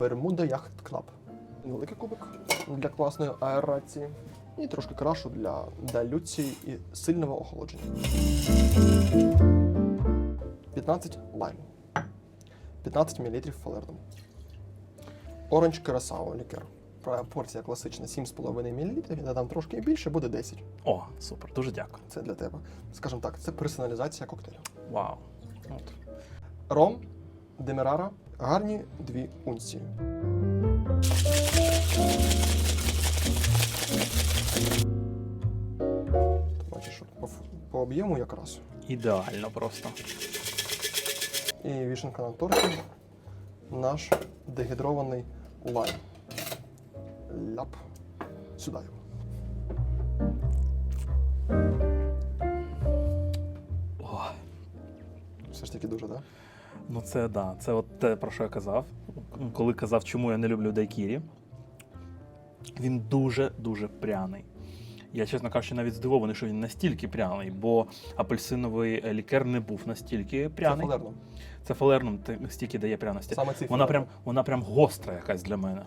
Бермуда Yacht Club. Невеликий кубик для класної аерації. І трошки крашу для далюції і сильного охолодження. 15 лайм. 15 мл фалерном. Оранж Керасао лікер. Порція класична 7,5 мл. Я додам трошки більше, буде 10. О, супер, дуже дякую. Це для тебе. Скажімо так, це персоналізація коктейлю. Вау. От. Ром, Демерара, гарні дві унції. Бачиш, що по, по об'єму якраз. Ідеально просто. І вішенка на торті наш дегідрований лайм. Ляп. Сюди його. О, Все ж таки дуже, так? Да? Ну це да. Це от те, про що я казав. Коли казав, чому я не люблю дайкірі. Він дуже-дуже пряний. Я, чесно кажучи, навіть здивований, що він настільки пряний, бо апельсиновий е, лікер не був настільки Це пряний. фалерно. Це фалерном стільки дає пряності. Саме Вона прям, вона прям гостра якась для мене.